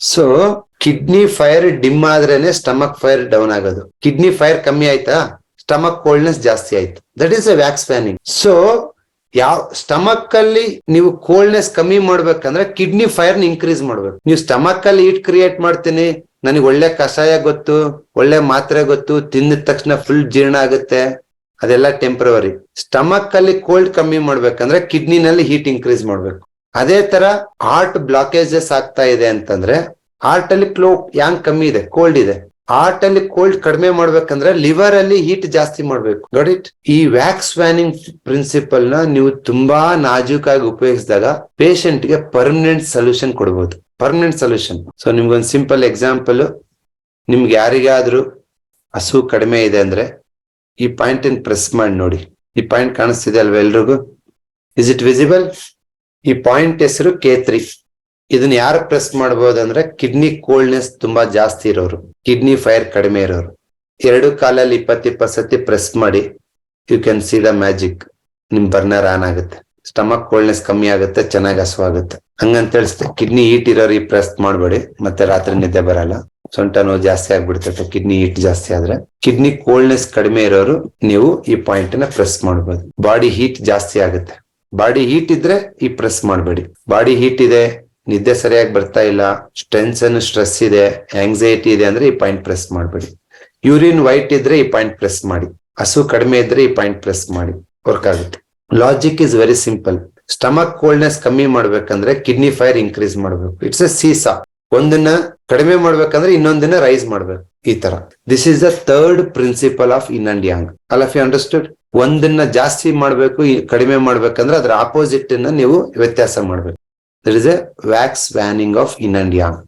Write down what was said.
So kidney fire dim ಆದ್ರೇನೆ stomach fire down ಆಗೋದು. Kidney fire ಕಮ್ಮಿ ಆಯ್ತಾ? ಸ್ಟಮಕ್ ಕೋಲ್ಡ್ನೆಸ್ ಜಾಸ್ತಿ ಆಯ್ತು. That is a wax waning so ಯಾವ ಸ್ಟಮಕ್ ಅಲ್ಲಿ ನೀವು ಕೋಲ್ಡ್ನೆಸ್ ಕಮ್ಮಿ ಮಾಡ್ಬೇಕಂದ್ರೆ ಕಿಡ್ನಿ ಫೈರ್ ಇನ್ಕ್ರೀಸ್ ಮಾಡ್ಬೇಕು. ನೀವು ಸ್ಟಮಕ್ ಅಲ್ಲಿ ಹೀಟ್ ಕ್ರಿಯೇಟ್ ಮಾಡ್ತೀನಿ. ನನಗೆ ಒಳ್ಳೆ ಕಷಾಯ ಗೊತ್ತು, ಒಳ್ಳೆ ಮಾತ್ರೆ ಗೊತ್ತು, ತಿಂದಿದ ತಕ್ಷಣ ಫುಲ್ ಜೀರ್ಣ ಆಗುತ್ತೆ. ಅದೆಲ್ಲ ಟೆಂಪ್ರವರಿ ಸ್ಟಮಕ್ ಅಲ್ಲಿ ಕೋಲ್ಡ್ ಕಮ್ಮಿ ಮಾಡ್ಬೇಕಂದ್ರೆ ಕಿಡ್ನಿನಲ್ಲಿ ಹೀಟ್ ಇನ್ಕ್ರೀಸ್ ಮಾಡ್ಬೇಕು. ಅದೇ ತರ ಹಾರ್ಟ್ ಬ್ಲಾಕೇಜಸ್ ಆಗ್ತಾ ಇದೆ ಅಂತಂದ್ರೆ ಹಾರ್ಟ್ ಅಲ್ಲಿ ಕ್ಲೋ ಯಾಂಗ್ ಕಮ್ಮಿ ಇದೆ ಕೋಲ್ಡ್ ಇದೆ. ಹಾರ್ಟ್ ಅಲ್ಲಿ ಕೋಲ್ಡ್ ಕಡಿಮೆ ಮಾಡ್ಬೇಕಂದ್ರೆ ಲಿವರ್ ಅಲ್ಲಿ ಹೀಟ್ ಜಾಸ್ತಿ ಮಾಡ್ಬೇಕು. ಗಾಟ್ ಇಟ್ ಈ ವ್ಯಾಕ್ಸ್ ವ್ಯಾನಿಂಗ್ ಪ್ರಿನ್ಸಿಪಲ್ನ ನೀವು ತುಂಬಾ ನಾಜೂಕಾಗಿ ಉಪಯೋಗಿಸಿದಾಗ ಪೇಷಂಟ್ಗೆ ಪರ್ಮನೆಂಟ್ ಸೊಲ್ಯೂಷನ್ ಕೊಡ್ಬೋದು. ಪರ್ಮನೆಂಟ್ ಸೊಲ್ಯೂಷನ್ ಸೊ ನಿಮ್ಗೊಂದು ಸಿಂಪಲ್ ಎಕ್ಸಾಂಪಲ್ ನಿಮ್ಗೆ ಯಾರಿಗಾದ್ರೂ ಹಸು ಕಡಿಮೆ ಇದೆ ಅಂದ್ರೆ ಈ ಪಾಯಿಂಟ್ ಪ್ರೆಸ್ ಮಾಡಿ ನೋಡಿ. ಈ ಪಾಯಿಂಟ್ ಕಾಣಿಸ್ತಿದೆ ಅಲ್ವಾ ಎಲ್ರಿಗೂ? ಇಸ್ ಇಟ್ ವಿಸಿಬಲ್ ಈ ಪಾಯಿಂಟ್ ಹೆಸರು ಕೆ ತ್ರೀ ಇದನ್ನ ಯಾರು ಪ್ರೆಸ್ ಮಾಡಬಹುದು ಅಂದ್ರೆ ಕಿಡ್ನಿ ಕೋಲ್ಡ್ನೆಸ್ ತುಂಬಾ ಜಾಸ್ತಿ ಇರೋರು ಕಿಡ್ನಿ ಫೈರ್ ಕಡಿಮೆ ಇರೋರು. ಎರಡು ಕಾಲಲ್ಲಿ ಇಪ್ಪತ್ ಇಪ್ಪತ್ ಸತಿ ಪ್ರೆಸ್ ಮಾಡಿ you can see the magic ನಿಮ್ ಬರ್ನರ್ ಆನ್ ಆಗುತ್ತೆ. ಸ್ಟಮಕ್ ಕೋಲ್ಡ್ನೆಸ್ ಕಮ್ಮಿ ಆಗುತ್ತೆ, ಚೆನ್ನಾಗಿ ಹಸುವಾಗುತ್ತೆ ಹಂಗಂತ ಹೇಳಿಸ್ತೆ ಕಿಡ್ನಿ ಹೀಟ್ ಇರೋರು ಈ ಪ್ರೆಸ್ ಮಾಡಬೇಡಿ, ಮತ್ತೆ ರಾತ್ರಿ ನಿದ್ದೆ ಬರಲ್ಲ. ಸೊಂಟ ನೋವು ಜಾಸ್ತಿ ಆಗ್ಬಿಡ್ತೈತೆ ಕಿಡ್ನಿ ಹೀಟ್ ಜಾಸ್ತಿ ಆದ್ರೆ. ಕಿಡ್ನಿ ಕೋಲ್ಡ್ನೆಸ್ ಕಡಿಮೆ ಇರೋರು ನೀವು ಈ ಪಾಯಿಂಟ್ನ ಪ್ರೆಸ್ ಮಾಡಬಹುದು ಬಾಡಿ ಹೀಟ್ ಜಾಸ್ತಿ ಆಗುತ್ತೆ. ಬಾಡಿ ಹೀಟ್ ಇದ್ರೆ ಈ ಪ್ರೆಸ್ ಮಾಡಬೇಡಿ. ಬಾಡಿ ಹೀಟ್ ಇದೆ, ನಿದ್ದೆ ಸರಿಯಾಗಿ ಬರ್ತಾ ಇಲ್ಲ ಟೆನ್ಷನ್ ಸ್ಟ್ರೆಸ್ ಇದೆ ಆಂಗ್ಸೈಟಿ ಇದೆ ಅಂದ್ರೆ ಈ ಪಾಯಿಂಟ್ ಪ್ರೆಸ್ ಮಾಡಬೇಡಿ. ಯೂರಿನ್ ವೈಟ್ ಇದ್ರೆ ಈ ಪಾಯಿಂಟ್ ಪ್ರೆಸ್ ಮಾಡಿ. ಹಸು ಕಡಿಮೆ ಇದ್ರೆ ಈ ಪಾಯಿಂಟ್ ಪ್ರೆಸ್ ಮಾಡಿ. ವರ್ಕ್ ಆಗುತ್ತೆ. Logic is very simple stomach coldness ಕಮ್ಮಿ ಮಾಡ್ಬೇಕಂದ್ರೆ ಕಿಡ್ನಿ ಫೈರ್ ಇನ್ಕ್ರೀಸ್ ಮಾಡ್ಬೇಕು. ಇಟ್ಸ್ ಎ ಸೀಸಾ ಒಂದನ್ನ ಕಡಿಮೆ ಮಾಡ್ಬೇಕಂದ್ರೆ ಇನ್ನೊಂದನ್ನ ರೈಸ್ ಮಾಡ್ಬೇಕು, ಈ ತರ. This is the third principle of yin and yang all of you understood ಒಂದನ್ನ ಜಾಸ್ತಿ ಮಾಡ್ಬೇಕು ಕಡಿಮೆ ಮಾಡ್ಬೇಕಂದ್ರೆ ಅದ್ರ ಆಪೋಸಿಟ್ ನೀವು ವ್ಯತ್ಯಾಸ ಮಾಡ್ಬೇಕು. There is a wax waning of yin and yang